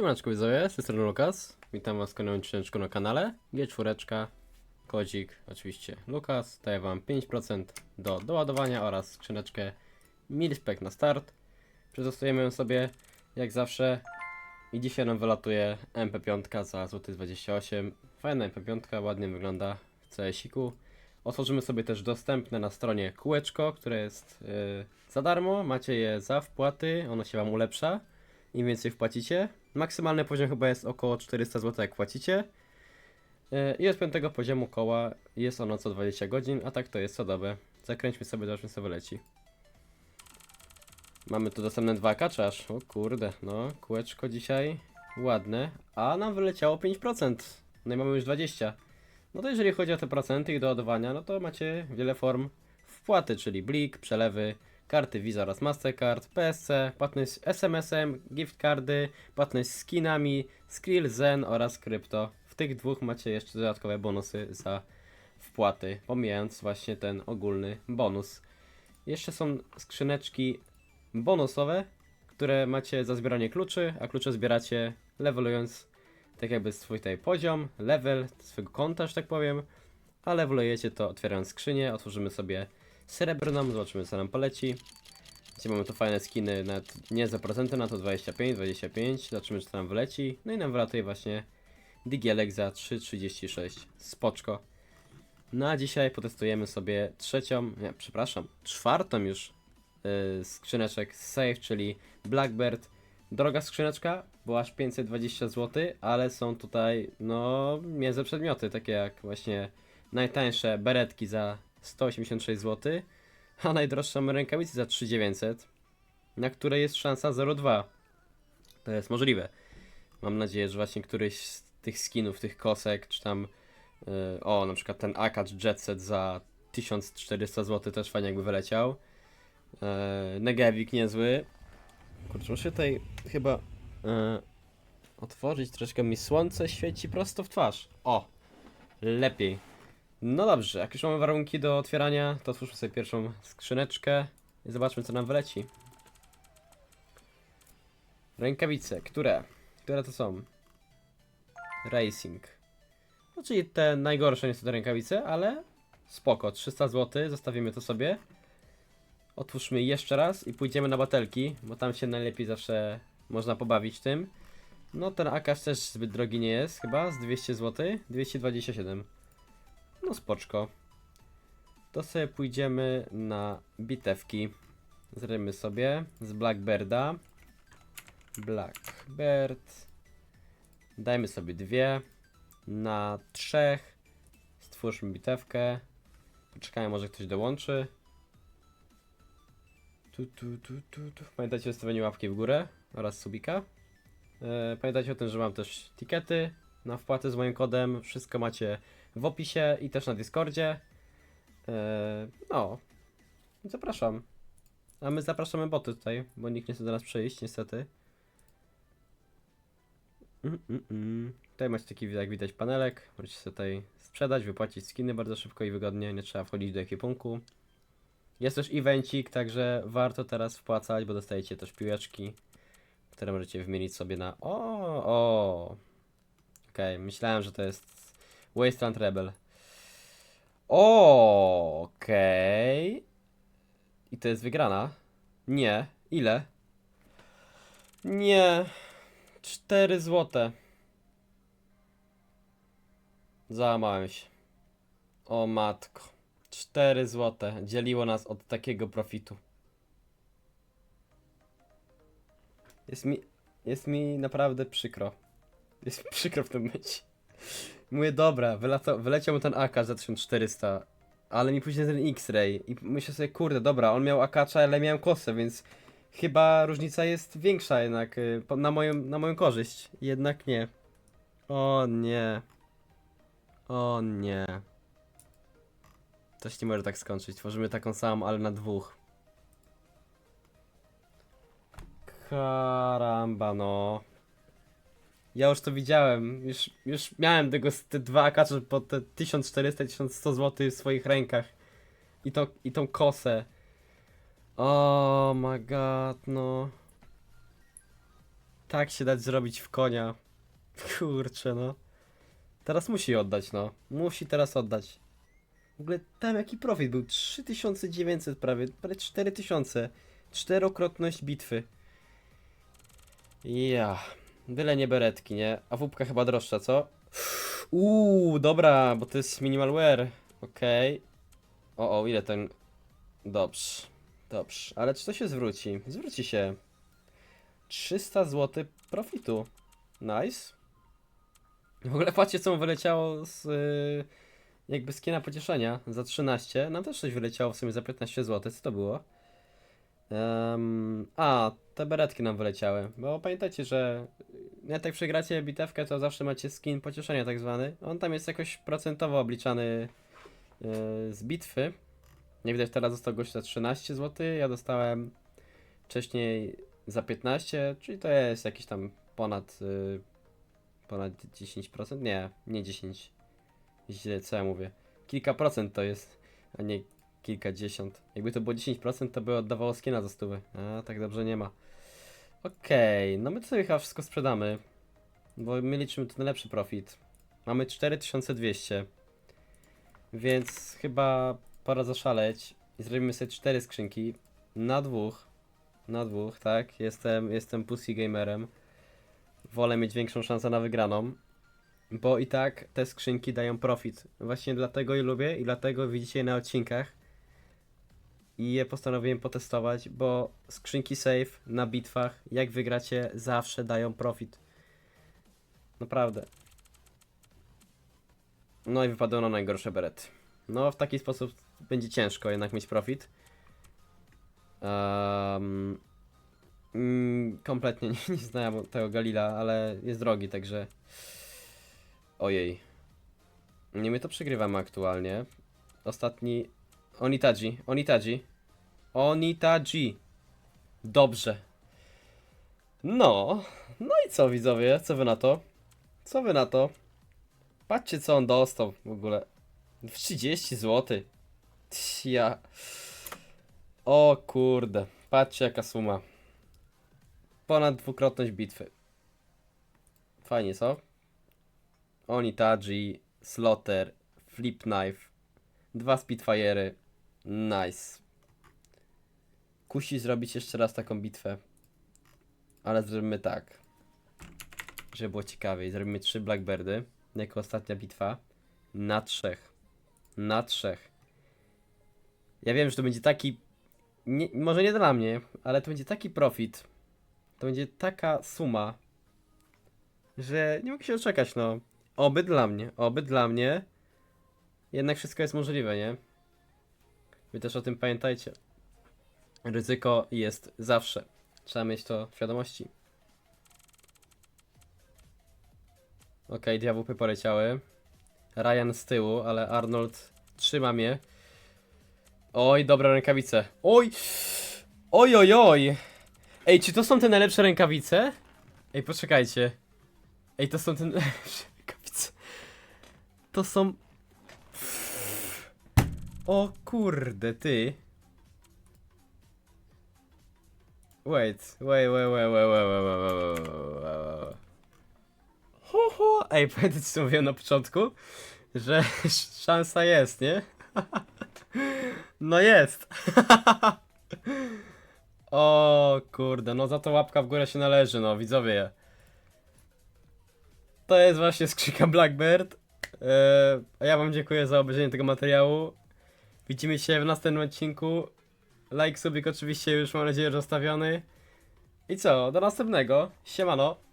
Siemaneczko widzowie, z tej strony Lukas. Witam was w kolejnym odcinku na kanale. G4, kodzik, oczywiście Lukas. Daję wam 5% do doładowania oraz skrzyneczkę Milspec na start. Przetestujemy ją sobie jak zawsze. I dzisiaj nam wylatuje MP5 za złoty 28. Fajna MP5, ładnie wygląda w CS-iku. Otworzymy sobie też dostępne na stronie kółeczko, które jest yy, za darmo. Macie je za wpłaty, ono się wam ulepsza im więcej wpłacicie. Maksymalny poziom chyba jest około 400 zł jak płacicie. I od piątego poziomu koła jest ono co 20 godzin, a tak to jest co dobę. Zakręćmy sobie, zobaczmy co wyleci. Mamy tu dostępne dwa kaczasz. O kurde, no kółeczko dzisiaj ładne, a nam wyleciało 5%. No i mamy już 20. No to jeżeli chodzi o te procenty i doładowania, no to macie wiele form wpłaty, czyli blik, przelewy, karty Visa oraz Mastercard, PSC, płatność SMS-em, gift cardy, płatność skinami, Skrill, Zen oraz krypto. W tych dwóch macie jeszcze dodatkowe bonusy za wpłaty, pomijając właśnie ten ogólny bonus. Jeszcze są skrzyneczki bonusowe, które macie za zbieranie kluczy, a klucze zbieracie levelując tak jakby swój tutaj poziom, level swojego konta, że tak powiem, a levelujecie to otwierając skrzynię, otworzymy sobie srebrną, zobaczymy co nam poleci. Gdzie mamy tu fajne skiny, nawet nie za procenty, na to 25, 25, zobaczymy czy nam wyleci. No i nam wylatuje właśnie Digielek za 3,36, spoczko. No a dzisiaj potestujemy sobie trzecią, nie, przepraszam, czwartą już yy, skrzyneczek Safe, czyli Blackbird. Droga skrzyneczka, bo aż 520 zł, ale są tutaj, no, między przedmioty, takie jak właśnie najtańsze beretki za 186 zł, a najdroższą rękawicy za 3900, na której jest szansa 0,2. To jest możliwe. Mam nadzieję, że właśnie któryś z tych skinów, tych kosek, czy tam, yy, o, na przykład ten Akacz Jetset za 1400 zł też fajnie jakby wyleciał. Yy, niezły. Kurczę, muszę tutaj chyba yy, otworzyć troszkę mi słońce świeci prosto w twarz. O, lepiej. No dobrze, jak już mamy warunki do otwierania, to otwórzmy sobie pierwszą skrzyneczkę i zobaczmy co nam wyleci. Rękawice, które? Które to są? Racing. No czyli te najgorsze niestety rękawice, ale spoko, 300 zł, zostawimy to sobie. Otwórzmy jeszcze raz i pójdziemy na batelki, bo tam się najlepiej zawsze można pobawić tym. No ten Akash też zbyt drogi nie jest, chyba z 200 zł, 227. No spoczko. To sobie pójdziemy na bitewki. Zrobimy sobie z Blackbirda. Blackbird. Dajmy sobie dwie. Na trzech. Stwórzmy bitewkę. Poczekajmy, może ktoś dołączy. Tu, tu, tu, tu, tu. Pamiętajcie o stawieniu łapki w górę oraz subika. E, Pamiętajcie o tym, że mam też tikety na wpłaty z moim kodem. Wszystko macie w opisie i też na Discordzie. E, no, zapraszam. A my zapraszamy boty tutaj, bo nikt nie chce do nas przyjść, niestety. Mm, mm, mm. Tutaj macie taki, jak widać, panelek. Możecie sobie tutaj sprzedać, wypłacić skiny bardzo szybko i wygodnie. Nie trzeba wchodzić do ekwipunku. Jest też evencik, także warto teraz wpłacać, bo dostajecie też piłeczki, które możecie wymienić sobie na... O, o. Okej, myślałem, że to jest Wasteland Rebel. Okej. I to jest wygrana? Nie. Ile? Nie. 4 złote. Załamałem się. O matko. 4 złote. Dzieliło nas od takiego profitu. Jest mi, jest mi naprawdę przykro. Jest mi przykro w tym być. Mówię, dobra, wyleciał mu ten AK za 1400, ale mi później ten X-Ray i myślę sobie, kurde, dobra, on miał akacza, ale miałem kosę, więc chyba różnica jest większa jednak y, na moją, na moją korzyść. Jednak nie. O nie. O nie. To się nie może tak skończyć. Tworzymy taką samą, ale na dwóch. Karamba, no. Ja już to widziałem. Już, już miałem tego, te dwa akacze po te 1400-1100 zł w swoich rękach. I, to, I tą kosę. Oh my god, no. tak się dać zrobić w konia. Kurczę, no. Teraz musi oddać, no. Musi teraz oddać. W ogóle tam jaki profit był? 3900 prawie, prawie 4000. Czterokrotność bitwy. Ja. Byle nie beretki, nie? A wupka chyba droższa, co? Uuu, dobra, bo to jest minimal wear. Okej. O, o, ile ten... Dobrze. Dobrze. Ale czy to się zwróci? Zwróci się. 300 zł profitu. Nice. W ogóle patrzcie co mu wyleciało z y, jakby skina pocieszenia za 13. Nam też coś wyleciało w sumie za 15 zł. Co to było? Em, a, te beretki nam wyleciały. Bo pamiętajcie, że jak tak przegracie bitewkę, to zawsze macie skin pocieszenia tak zwany. On tam jest jakoś procentowo obliczany y, z bitwy. Nie widać teraz dostał gość za 13 zł. Ja dostałem wcześniej za 15, czyli to jest jakiś tam ponad y, ponad 10%. Nie, nie 10. Źle, co ja mówię? Kilka procent to jest, a nie kilkadziesiąt. Jakby to było 10%, to by oddawało skina za stówę. A tak dobrze nie ma. Okej, no my sobie chyba wszystko sprzedamy. Bo my liczymy tu najlepszy profit. Mamy 4200. Więc chyba pora zaszaleć. I zrobimy sobie cztery skrzynki. Na dwóch. Na dwóch, tak. Jestem, jestem pussy gamerem. Wolę mieć większą szansę na wygraną. Bo i tak te skrzynki dają profit. Właśnie dlatego je lubię i dlatego widzicie je na odcinkach. I je postanowiłem potestować, bo skrzynki save na bitwach, jak wygracie, zawsze dają profit. Naprawdę. No i wypadło na najgorsze berety. No w taki sposób będzie ciężko jednak mieć profit. Um, kompletnie nie, nie znałem tego Galila, ale jest drogi, także... Ojej. Nie, my to przegrywamy aktualnie. Ostatni... Onitaji, Onitaji. Onitaji. Dobrze. No, no i co widzowie, co wy na to? Co wy na to? Patrzcie co on dostał w ogóle. 30 zł. Ja. O kurde, patrzcie jaka suma. Ponad dwukrotność bitwy. Fajnie, co? Onitaji, Slaughter, Flip Knife, dwa Spitfire'y. Nice. Kusi zrobić jeszcze raz taką bitwę. Ale zrobimy tak. Żeby było ciekawiej. Zrobimy trzy Blackbirdy. Jako ostatnia bitwa. Na trzech. Na trzech. Ja wiem, że to będzie taki. Nie, może nie dla mnie, ale to będzie taki profit. To będzie taka suma, że nie mogę się doczekać, no. Oby dla mnie, oby dla mnie. Jednak wszystko jest możliwe, nie? Wy też o tym pamiętajcie. Ryzyko jest zawsze. Trzeba mieć to w świadomości. Okej, diabłupy poleciały. Ryan z tyłu, ale Arnold trzyma mnie. Oj, dobra rękawice. Oj! Oj, oj, oj! Ej, czy to są te najlepsze rękawice? Ej, poczekajcie. Ej, to są te najlepsze rękawice. To są... O kurde, ty. Wait, wait, wait, wait, wait, wait, wait, wait, wait, wait, wait, wait. Ho, ho. Ej, pamiętacie co mówiłem na początku? Że szansa jest, nie? No jest. O kurde, no za to łapka w górę się należy, no widzowie. To jest właśnie skrzynka Blackbird. Eee, a ja wam dziękuję za obejrzenie tego materiału. Widzimy się w następnym odcinku. Like, subik oczywiście już mam nadzieję, że zostawiony. I co, do następnego. Siemano.